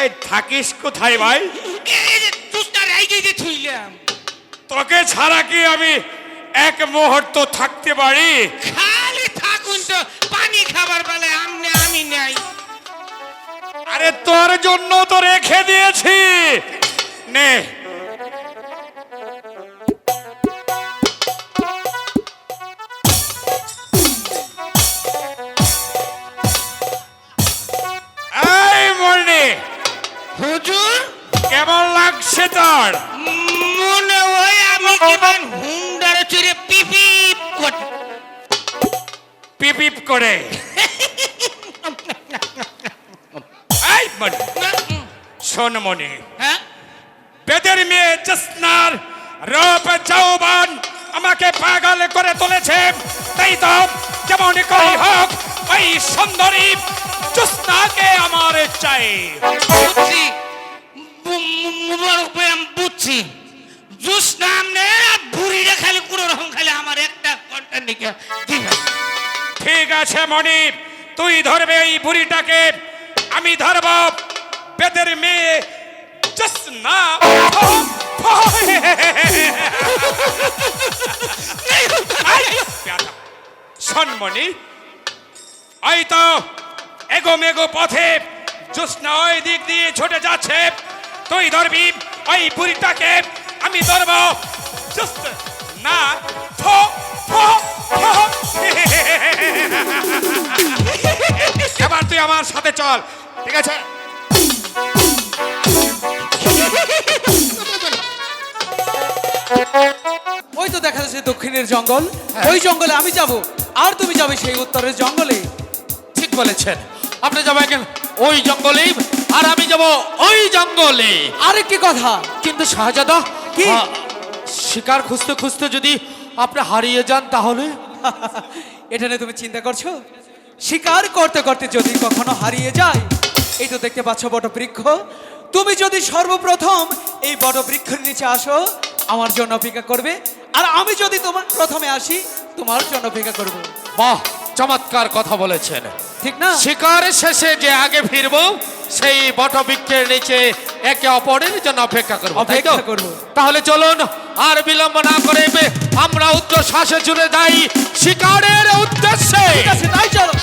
এই থাকিস কোথায় ভাই? তোকে ছাড়া কি আমি এক মুহূর্ত থাকতে পারি? খালি থাকুন তো পানি খাবার বেলায় আমনে আমি নাই। আরে তোর জন্য তো রেখে দিয়েছি। নে হুজুর? কেমন লাগছে তোর? মনে হয় আমি কেমন হুন্ডারে চড়ে পিপিপ কর পিপিপ করে। এই মনি শোন মনি। হ্যাঁ? বেদের মেয়ে জসনার রূপ যৌবন আমাকে পাগল করে তুলেছে। তাই তো যেমন করি হোক ওই সুন্দরী জসনাকে আমার চাই। ভাই আমি বুঝছি। জুস নাম নে খালি কোনো রকম খালি আমার একটা ঘণ্টার দিবেন ঠিক আছে মনি তুই ধরবে এই বুড়িটাকে আমি ধরব বেদের মেয়ে মনি ওই তো এগো মেগো পথে। জোৎস্না ওই দিক দিয়ে ছুটে যাচ্ছে। তুই ধরবি? ওই বুড়িটাকে আমি ধরব। না থো থো থো এবার তুই আমার সাথে চল ঠিক আছে? ওই তো দেখা যাচ্ছে দক্ষিণের জঙ্গল। ওই জঙ্গলে আমি যাব আর তুমি যাবে সেই উত্তরের জঙ্গলে। ঠিক বলেছেন। আপনি যাবেন? ওই জঙ্গলে আর আমি যাব ওই জঙ্গলে। আরেকটি কথা। কিন্তু শাহজাদা কি? শিকার খুঁজতে খুঁজতে যদি আপনি হারিয়ে যান তাহলে? এটা নিয়ে তুমি চিন্তা করছ? শিকার করতে করতে যদি কখনো হারিয়ে যায় এই তো দেখতে পাচ্ছ বটবৃক্ষ। তুমি যদি সর্বপ্রথম এই বটবৃক্ষের নিচে আসো আমার জন্য অপেক্ষা করবে। আর আমি যদি তোমার প্রথমে আসি তোমার জন্য অপেক্ষা করব। বাহ! চমৎকার কথা বলেছেন। ঠিক না? শিকার শেষে যে আগে ফিরবো সেই বটবৃক্ষের নিচে একে অপরের জন্য অপেক্ষা করব অপেক্ষা করব। তাহলে চলুন আর বিলম্ব না করে আমরা উচ্চ শ্বাসে জুড়ে যাই শিকারের উদ্দেশ্যে। তাই চলো।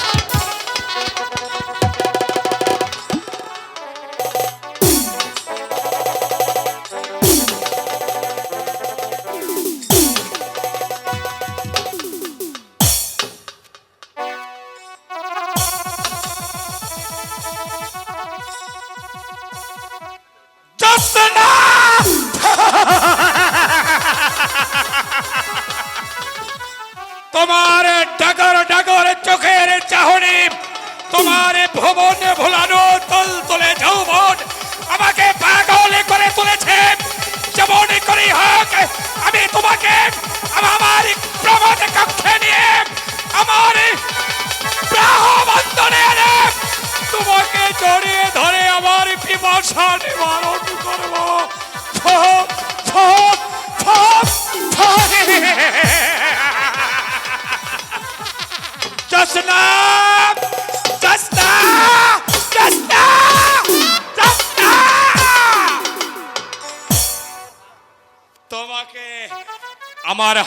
তোমার ডাগর ডাগর চোখের চাহনি তোমার ভুবন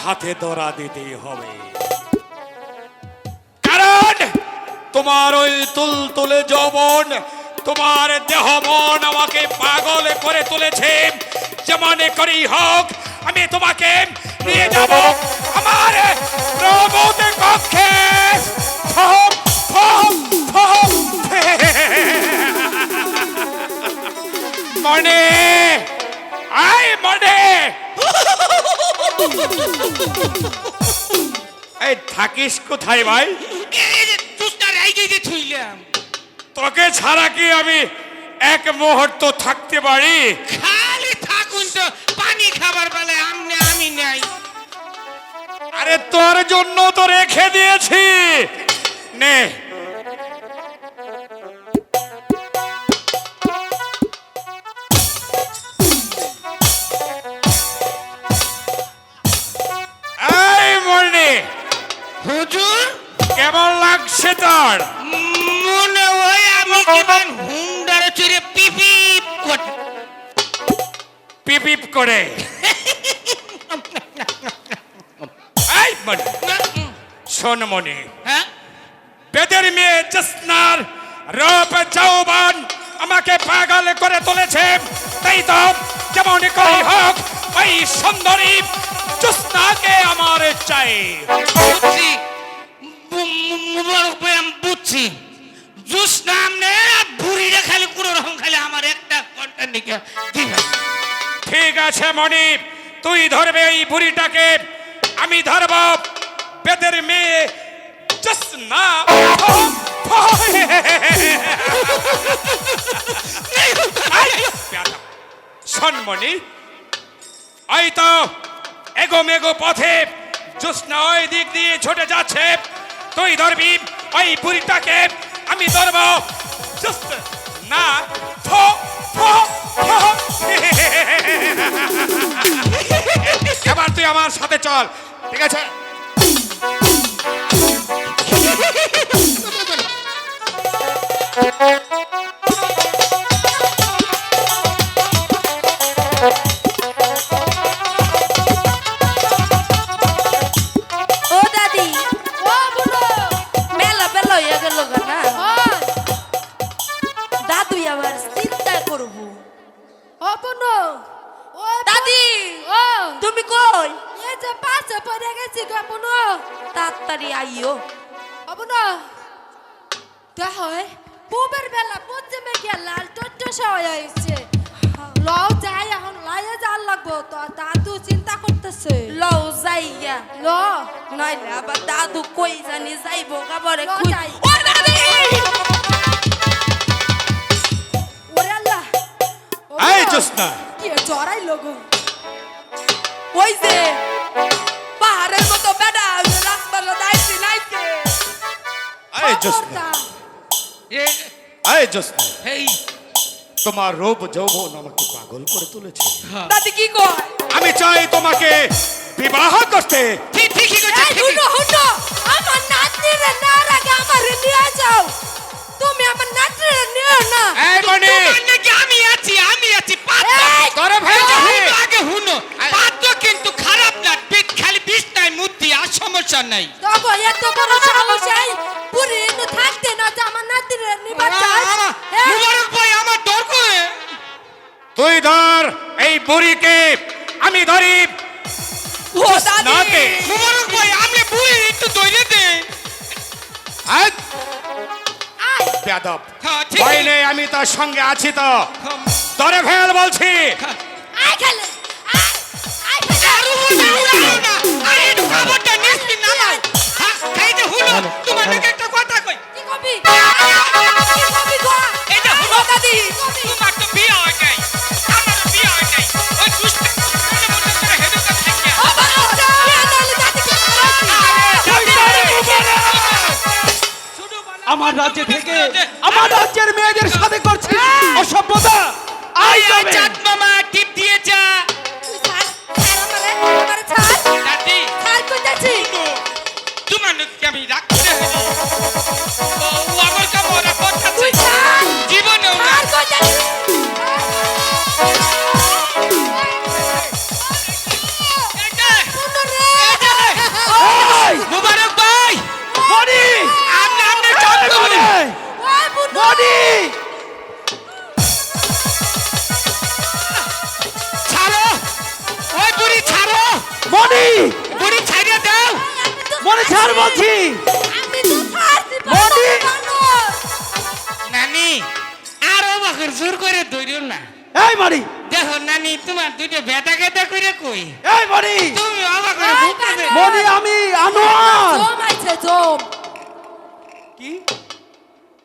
হাতে ধরা দিতেই হবে। কারণ তোমার ওই তুল তুলে যৌবন, তোমার দেহ মন আমাকে পাগল করে তুলেছে। যেমন করেই হোক, আমি তোমাকে নিয়ে যাব আমার প্রবোধ কক্ষে। মনে আই মনে। এই থাকিস কোথায় ভাই? তোকে ছাড়া কি আমি এক মুহূর্ত থাকতে পারি? খালি থাকুন তো পানি খাবার বেলায় আমনে আমি নাই। আরে তোর জন্য তো রেখে দিয়েছি। নে। এই মর্নি হুন্ডার মনে হয় আমি কেমন হুন্ডারে চড়ে পিপিপ করতে পিপিপ করে। এই মনি শোন মনি। হ্যাঁ? বেদের মেয়ে জসনার রূপ যৌবন আমাকে পাগল করে তুলেছে। তাই তো যেমন করি হোক ওই সুন্দরী জোসনাকে আমার চাই বুঝছি মুবারক ভাই বুঝছি জুস নাম নে আর বুড়িটা খালি কোনো রকম খালি আমার একটা কন্টেন্ট নিকে ঠিক আছে মনি তুই ধরবে এই বুড়িটাকে আমি ধরব বেদের মেয়ে জসনা সন্মনি এই তো এগো মেগো পথে। জোসনা ওই দিক দিয়ে ছুটে যাচ্ছে। তুই ধরবি ওই বুড়িটাকে, আমি ধরব। না, থো থো এবার তুই আমার সাথে চল, ঠিক আছে? ও ওই যে পাহাড়ের মতো বেড়া রাস্তাটা দাইছি নাইছে এই জোসনা এই জোসনা এই তোমার রূপ যৌবন আমাকে পাগল করে তুলেছে। দাদি কি কয়? আমি চাই তোমাকে বিবাহ করতে। ঠিক ঠিকই করছে হুনো হুনো আমার নাতনিরে না আগে আমার নিয়ে যাও। তুমি আমার নাতনিরে নিও না। এই মনি তোমার নাকি আমি আছি আমি আছি। পাত্র এই, তোরে ভাই আগে হুনো পাত্র সমস্যা নাই। তবে এত বড় সমস্যায় পুরি ইনু থাকতে না যে আমার নাতিরে নিবার চাই হ্যাঁ? মুবারক ভাই আমার ডর করে। তুই ধর এই বুড়িকে আমি ধরি। ও দাদি। নাকে মুবারক ভাই আমি বুড়ি একটু দইলে দে। আয়, আয়। বেয়াদব। হ্যাঁ ভয় নেই আমি তার সঙ্গে আছি তো। ধরে ফেল বলছি। আয় খেলে। আয় আয় খেলে। আরও না আরে এই যে হুনো তোমার একটা কথা কই? কি কবি? কি কবি গো? এই যে হুনো দাদি তোমার তো বিয়ে হয় নাই। আমার বিয়ে হয় নাই। ওই দুষ্ট আমার রাজ্য থেকে আমার রাজ্যের মেয়েদের সাথে করছি অসভ্যতা। আই যাবে চাঁদ মামা টিপ দিয়ে যা। আমি রাখতে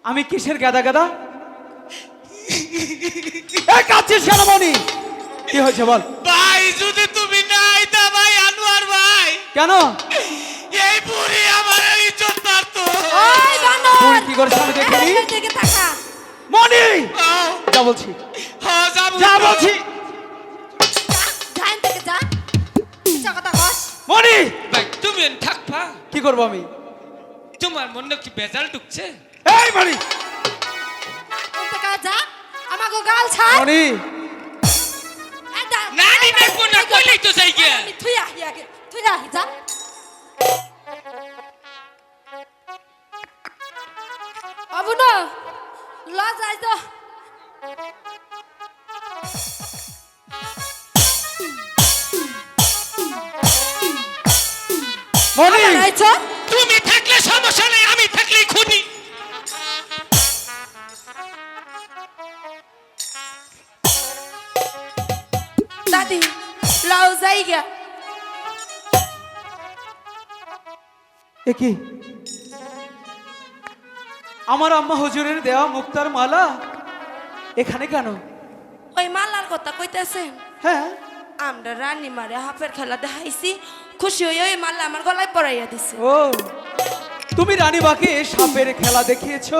আমি কিসের গাদা গাদা? এই কাচ্ছিস কেন মণি কি হয়েছে বল? ভাই যদি তুমি না আইতা ভাই আনোয়ার ভাই। কেন? এই বুড়ি আমার ইজ্জত মারতো ওই বানর! কি করিস আমি দেখিনি? এই দিকে তাকা। মণি! ও, যা বলছি। হ্যাঁ, যা বলছি। থেকে যা। কস। মণি! ভাই তুমি থাকবা। কি করব আমি? তোমার মনে কি বেজাল ঢুকছে? এই মণি যা? আমাকে গাল ছাড়। মণি নানি এই দা- দেখব না, কইলেই তো যাই গিয়া। আমি থুই আহি আগে থুই আহি যা। আবু না ল যাই তো। মণি তুমি থাকলে সমস্যা নেই। লাও যাই গিয়া এ কি? আমার আম্মা হুজুরের দেওয়া মুক্তার মালা? এখানে কেন? ওই মালার কথা কইতেছেন হ্যাঁ। আমরা রানী মারে হাফের খেলা দেখাইছি খুশি হয়ে ওই মালা আমার গলায় পরাইয়া দিছে। ও তুমি রানীমাকে সাপের খেলা দেখিয়েছো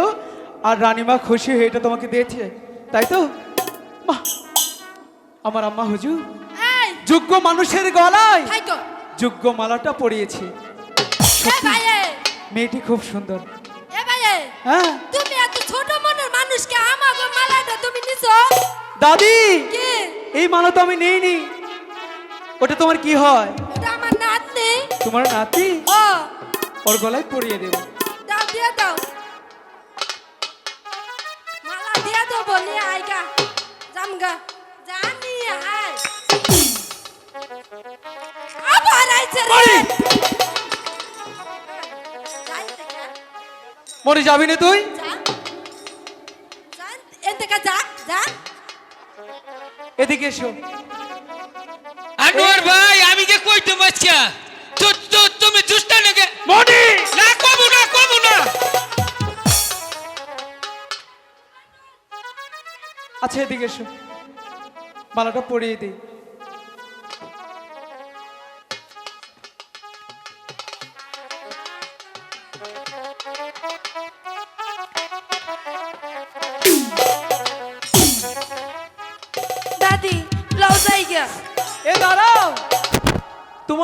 আর রানীমা খুশি হয়ে এটা তোমাকে দিয়েছে তাই তো? আমার আম্মা হুজুর যোগ্য মানুষের গলায় যোগ্য মালাটা পরিয়েছি। মেয়েটি খুব সুন্দর। হ্যাঁ? তুমি এত ছোট মনের মানুষকে আমাকে মালাটা তুমি নিছো? দাদি কি? এই মালা তো আমি নেইনি। ওটা তোমার কি হয়? এটা আমার নাতনি। তোমার নাতি? ওর গলায় পরিয়ে দেব। দাও দিয়ে দাও। মালা দিয়ে দাও বলি আইগা জামগা জানি আয়। আবার আইছে রে মরি! যাবি না তুই? যা। যা এদিকে এসো। আনোয়ার ভাই আমি যে কইতে মাছকা তো তো তুমি দুষ্টা নাকি? মনি না কবু না কবু না। আচ্ছা এদিকে এসো। মালাটা পরিয়ে দিই।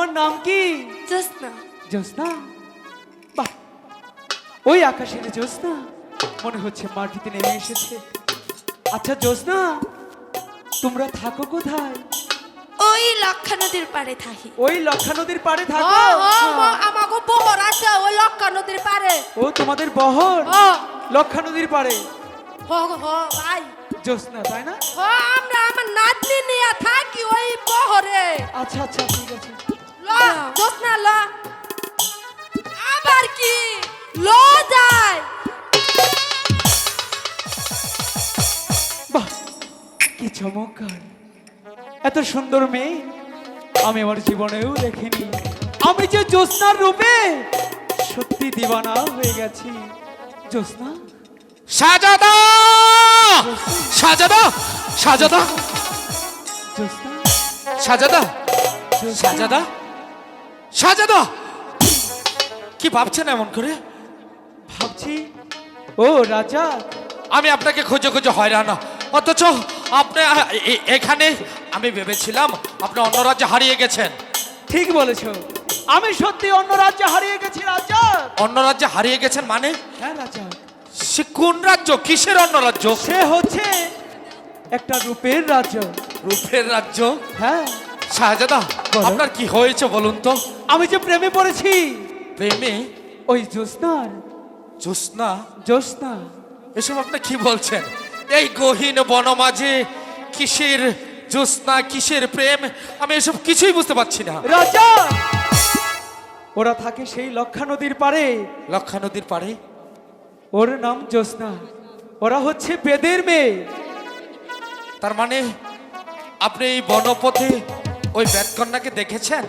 তোমার নাম কি? জোসনা জ্যোৎস্না? বাহ। ওই আকাশের জ্যোৎস্না মনে হচ্ছে মাটিতে নেমে এসেছে। আচ্ছা জ্যোৎস্না তোমরা থাকো কোথায়? ওই লক্ষা নদীর পাড়ে থাকি। ওই লক্ষা নদীর পাড়ে থাকো? আমাকে বহর আছে ওই লক্কা নদীর পারে ও তোমাদের বহর? লক্ষা নদীর পাড়ে? হো হো ভাই। জ্যোৎস্না তাই না? আমরা আমার নাতনি নিয়ে থাকি ওই বহরে। আচ্ছা আচ্ছা ঠিক আছে। ল জোসনা ল আবার কি? ল যায়। বাহ কি চমৎকার। এত সুন্দর মেয়ে আমি আমার জীবনেও দেখিনি। আমি যে জ্যোৎস্নার রূপে সত্যি দিবানা হয়ে গেছি। জ্যোৎস্না? সাজাদা! সাজাদা! সাজাদা! জ্যোৎস্না? সাজাদা! সাজাদা? সাজাদা! কি ভাবছেন এমন করে? ভাবছি ও রাজা। আমি আপনাকে খুঁজে খুঁজে হয়রান। অথচ আপনি এখানে আমি ভেবেছিলাম আপনি অন্য রাজ্যে হারিয়ে গেছেন। ঠিক বলেছ। আমি সত্যি অন্য রাজ্যে হারিয়ে গেছি রাজা। অন্য রাজ্যে হারিয়ে গেছেন মানে? হ্যাঁ রাজা। সে কোন রাজ্য? কিসের অন্য রাজ্য? সে হচ্ছে একটা রূপের রাজ্য। রূপের রাজ্য? হ্যাঁ। শাহজাদা আপনার কি হয়েছে বলুন তো? আমি যে প্রেমে পড়েছি। প্রেমে? ওই জ্যোৎস্নার। জ্যোৎস্না? জ্যোৎস্না এসব আপনি কি বলছেন? এই গহীন বনমাঝে কিসের জ্যোৎস্না কিসের প্রেম? আমি এসব কিছুই বুঝতে পারছি না। রাজা! ওরা থাকে সেই লক্ষা নদীর পারে লক্ষা নদীর পাড়ে? ওর নাম জ্যোৎস্না। ওরা হচ্ছে বেদের মেয়ে। তার মানে আপনি এই বনপথে ওই ব্যাটকন্যাকে দেখেছেন?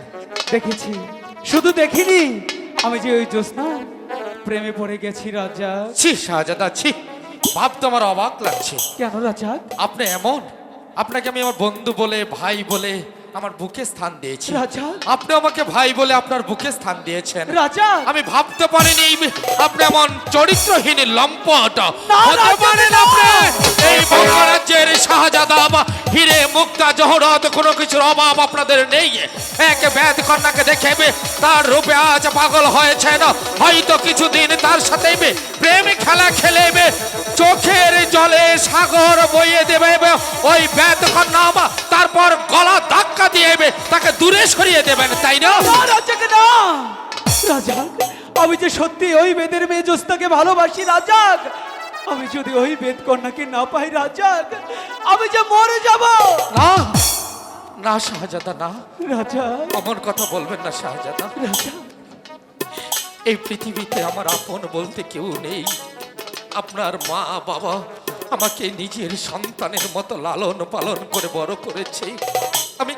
দেখেছি। শুধু দেখিনি আমি যে ওই জ্যোৎস্না প্রেমে পড়ে গেছি রাজা। ছি শাহজাদা ছি। ভাবতে আমার অবাক লাগছে। কেন রাজা? আপনি এমন? আপনাকে আমি আমার বন্ধু বলে ভাই বলে আমার বুকে স্থান দিয়েছি রাজা। আপনি আমাকে ভাই বলে আপনার বুকে স্থান দিয়েছেন। রাজা। আমি ভাবতে পারিনি এই- আপনি এমন চরিত্রহীন লম্পট। হতে পারেন না। আপনি এই বঙ্গরাজ্যের শাহজাদা বা হিরে মুক্তা জহরত কোনো কিছুর অভাব আপনাদের নেই। এক ব্যাধ কন্যাকে দেখেবে তার রূপে আজ পাগল হয়েছেন। হয়তো কিছুদিন তার সাথে প্রেম খেলা খেলে বে, চোখের জলে সাগর বইয়ে দেবে ওই কন্যা বা, তারপর গলা ধাক্কা দিয়ে তাকে দূরে সরিয়ে দেবেন তাই না? না রাজাকে না। রাজা আমি যে সত্যি ওই বেদের মেয়ে জোস্তাকে ভালোবাসি রাজাক আমি যদি ওই বেদ কন্যাকে না পাই রাজাক আমি যে মরে যাব। না না শাহজাদা না। রাজা। অমন কথা বলবেন না শাহজাদা। রাজা। এই পৃথিবীতে আমার আপন বলতে কেউ নেই। আপনার মা বাবা আমাকে নিজের সন্তানের মতো লালন পালন করে বড় করেছে। আমি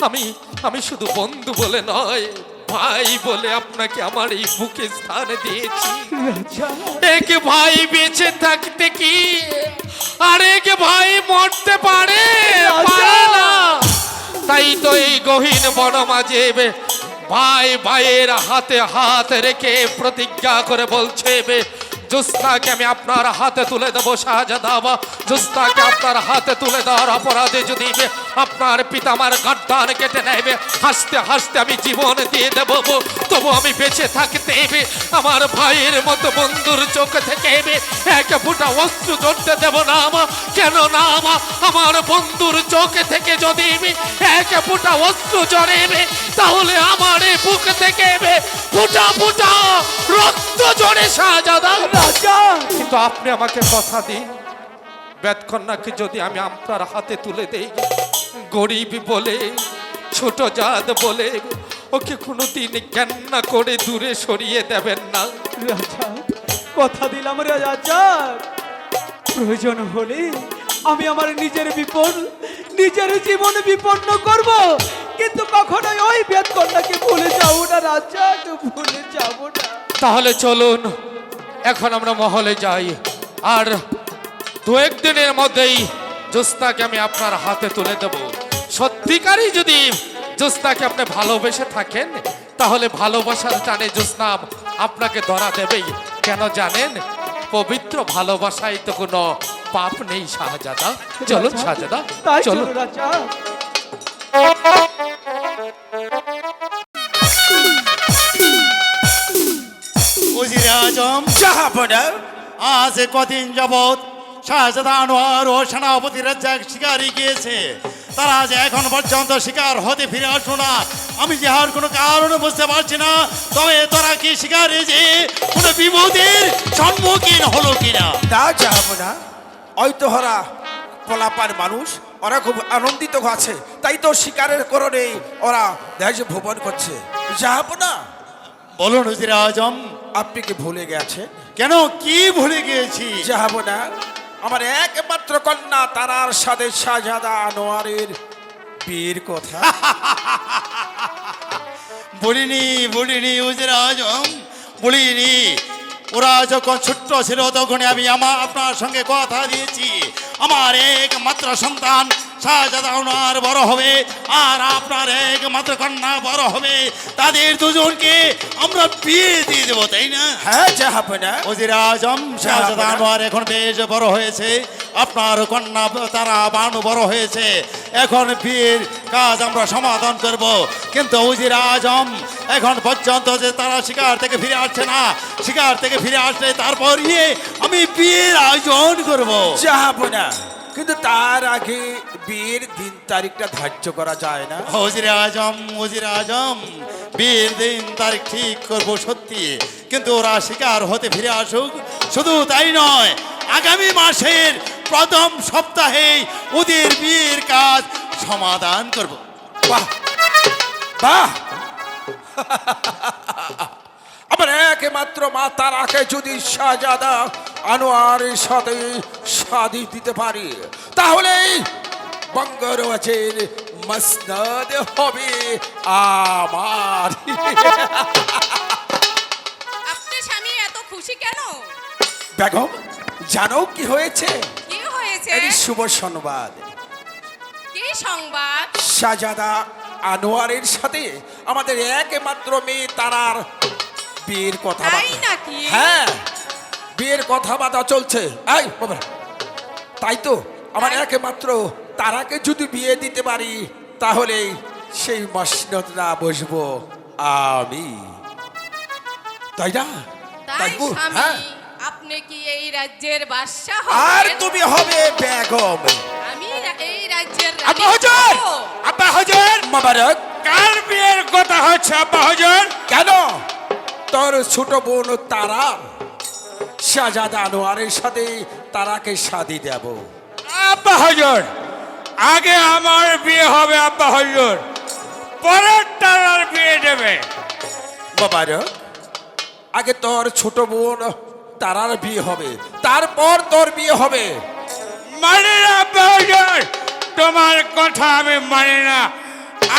আমি আমি শুধু বন্ধু বলে নয় ভাই বলে আপনাকে আমার এই বুকে স্থান দিয়েছি। এক ভাই বেঁচে থাকতে কি আরেক ভাই মরতে পারে? পারে না। তাই তো এই গহীন বন মাঝে বে- ভাই ভাইয়ের হাতে হাত রেখে প্রতিজ্ঞা করে বলছে বে, জোস্তাকে আমি আপনার হাতে তুলে দেবো শাহজাদা জোস্তাকে আপনার হাতে তুলে দেওয়ার অপরাধে যদি আপনার পিতা আমার গাড্ডান কেটে নেবে, হাসতে হাসতে আমি জীবন দিয়ে দেবো তবু আমি বেঁচে থাকতে হবে, আমার ভাইয়ের মতো বন্ধুর চোখ থেকে হবে। এক ফুটা অস্ত্র ধরতে দেব না আমা কেন না আমা আমার বন্ধুর চোখে থেকে যদি আমি এক ফুটা অস্ত্র জড়েবে তাহলে আমার বুক থেকে হবে। ফুটা ফুটা রক্ত জড়ে শাহজাদা রাজা। কিন্তু আপনি আমাকে কথা দিন। বেদকন্যাকে যদি আমি আপনার হাতে তুলে দেই, গরিব বলে, ছোট জাত বলে, ওকে কোনোদিন কান্না করে দূরে সরিয়ে দেবেন না। রাজা, কথা দিলাম রাজা প্রয়োজন হলে আমি আমার নিজের বিপদ, নিজের জীবন বিপন্ন করব। কিন্তু কখনোই ওই বেদ কন্যাকে ভুলে যাব না রাজা ভুলে যাব না। তাহলে চলুন, এখন আমরা মহলে যাই। আর দু একদিনের মধ্যেই জোস্তাকে আমি আপনার হাতে তুলে দেব। সত্যিকারই যদি জোস্তাকে আপনি ভালোবেসে থাকেন, তাহলে ভালোবাসার টানে জোস্না আপনাকে ধরা দেবেই। কেন জানেন? পবিত্র ভালোবাসায় তো কোনো পাপ নেই শাহজাদা। রাজা, শাহজাদা তাই চলো। রাজা। উজিরে আজম জাহাপনা আজ কদিন যাবৎ শাহজাদা আনোয়ার ও সেনাপতি রাজ্জাক শিকারি গিয়েছে। তারা যে এখন পর্যন্ত শিকার হতে ফিরে আসলো না। আমি যে আর কোনো কারণ বুঝতে পারছি না তবে তারা কি শিকারে যে কোনো বিপদের সম্মুখীন হলো কিনা? না যাব না হরা পোলাপার মানুষ ওরা খুব আনন্দিত আছে। তাই তো শিকারের করণে ওরা দেশ ভ্রমণ করছে। যাব না। বলুন উজিরে আজম আপনি কি ভুলে গেছেন? কেন? কি ভুলে গিয়েছি? যাব না। আমার একমাত্র কন্যা তারার সাথে শাহজাদা আনোয়ারের বীর কথা। বলিনি বলিনি উজিরে আজম বলিনি ওরা যখন ছোট্ট ছিল তখনই আমি আমার আপনার সঙ্গে কথা দিয়েছি। আমার একমাত্র সন্তান শাহজাদা ওনার বড় হবে আর আপনার একমাত্র কন্যা বড় হবে। তাদের দুজনকে আমরা বিয়ে দিয়ে দেবো তাই না? হ্যাঁ যাব না। ওজির আজম শাহজাদা আনোয়ার এখন বেশ বড় হয়েছে। আপনার কন্যা তারা বানু বড় হয়েছে। এখন বিয়ের কাজ আমরা সমাধান করব। কিন্তু উজির আজম এখন পর্যন্ত যে তারা শিকার থেকে ফিরে আসছে না শিকার থেকে ফিরে আসলে তারপর গিয়ে আমি বিয়ের আয়োজন করব। যাব না কিন্তু তার আগে বিয়ের দিন তারিখটা ধার্য করা যায় না। ওজির আজম ওজির আজম বিয়ের দিন তারিখ ঠিক করব সত্যি কিন্তু ওরা শিকার হতে ফিরে আসুক। শুধু তাই নয় আগামী মাসের প্রথম সপ্তাহে ওদের বিয়ের কাজ সমাধান করব। বাহ বাহ। আমার একমাত্র মা তারাকে যদি শাহজাদা আনোয়ারের সাথে শাদি দিতে পারি তাহলে বঙ্গরাজের মসনদ হবে আমার। আপনার স্বামী এত খুশি কেন? বেগম জানো কি হয়েছে? কি হয়েছে? এটি শুভ সংবাদ। কি সংবাদ? শাহজাদা আনোয়ারের সাথে আমাদের একমাত্র মেয়ে তারার বিয়ের কথা তাই নাকি? হ্যাঁ বিয়ের কথাবার্তা চলছে। এই বাবা তাই তো? আমার একমাত্র তারাকে যদি বিয়ে দিতে পারি তাহলে সেই মসনদরা বসবো। আমি। তাই না? তাই হ্যাঁ। আপনি কি এই রাজ্যের বাদশাহ আর তুমি হবে বেগম। আমি এই রাজ্যের আব্বা হুজুর। আব্বা হুজুর! মোবারক কার বিয়ের কথা হচ্ছে আব্বা হুজুর? কেন? তোর ছোট বোন তারা শাহজাদা আনোয়ারের সাথে তারাকে শাদি দেব। আব্বা হুজুর আগে আমার বিয়ে হবে আব্বা হুজুর পরের টানার বিয়ে দেবে। মোবারক আগে তোর ছোট বোন তারার বিয়ে হবে, তারপর তোর বিয়ে হবে। মানে না আব্বা হুজুর তোমার কথা আমি মানি না।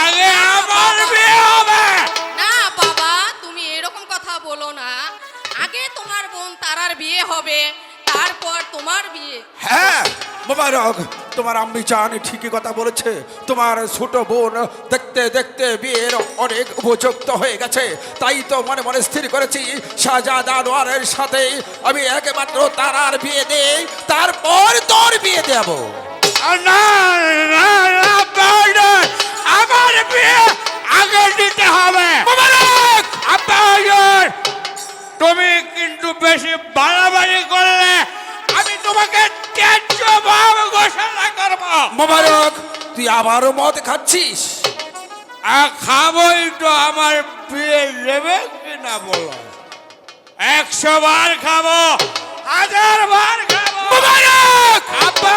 আগে আমার বিয়ে হবে। না, বাবা। বলো না আগে তোমার বোন তারার বিয়ে হবে তারপর তোমার বিয়ে হ্যাঁ মোবারক তোমার আম্মি চান ঠিকই কথা বলেছে তোমার ছোট বোন দেখতে দেখতে বিয়ের অনেক উপযুক্ত হয়ে গেছে তাই তো মনে মনে স্থির করেছি শাহজাদা আনোয়ারের সাথে আমি একমাত্র তারার বিয়ে দেই তারপর তোর বিয়ে দেবো আর না না না আমার বিয়ে আগে দিতে হবে মোবারক আব্বা তুমি কিন্তু বেশি বাড়াবাড়ি করলে আমি তোমাকে ত্যায্য ভাব ঘোষণা করব। মোবারক তুই আবারও মদ খাচ্ছিস? আর খাবোই তো আমার বিয়ে নেবে কিনা বলো। একশো বার খাব হাজার বার খাব। মোবারক! আব্বা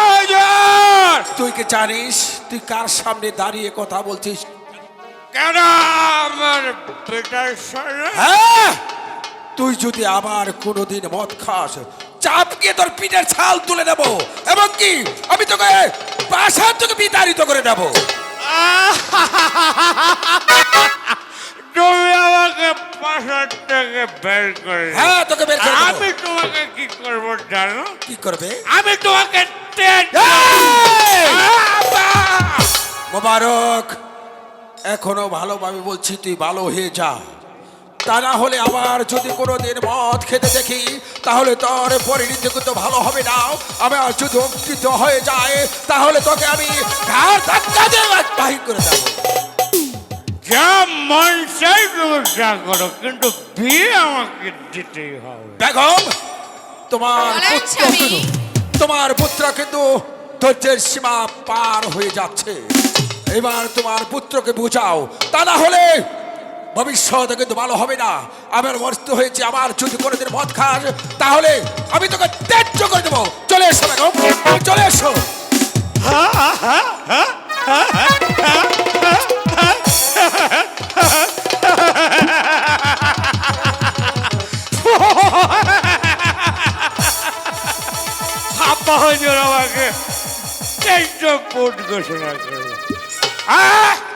তুই কি জানিস তুই কার সামনে দাঁড়িয়ে কথা বলছিস? কেন আমার পিতার হ্যাঁ তুই যদি আবার কোনোদিন মদ খাস চাপকে তোর পিঠের ছাল তুলে নেব এবং কি আমি তোকে বাসার তোকে বিতাড়িত করে নেব তুমি আমাকে পাশার থেকে বের করে হ্যাঁ তোকে বের করে দেবো। আমি তোমাকে কি করব জানো? কি করবে? আমি তোমাকে মোবারক এখনও ভালোভাবে বলছি তুই ভালো হয়ে যা। তা না হলে আবার যদি কোনোদিন মদ খেতে দেখি তাহলে তোর পরিণতি কিন্তু ভালো হবে না। আমার যদি অঙ্কিত হয়ে যায় তাহলে তোকে আমি ঘাড় ধাক্কা দিয়ে বাহির করে দেবো। যা মন চাই তুমি করো কিন্তু বিয়ে আমাকে দিতেই হবে। বেগম তোমার পুত্র তোমার পুত্র কিন্তু ধৈর্যের সীমা পার হয়ে যাচ্ছে। এবার তোমার পুত্রকে বুঝাও। তা না হলে ভবিষ্যতে কিন্তু ভালো হবে না। আমার মস্ত হয়েছে, আমার যদি কোনোদিন মদ খাস তাহলে আমি তোকে ত্যায্য করে দেবো। চলে এসো চলে এসো। আমাকে। ত্যায্য পুট ঘোষণা করবে আহ!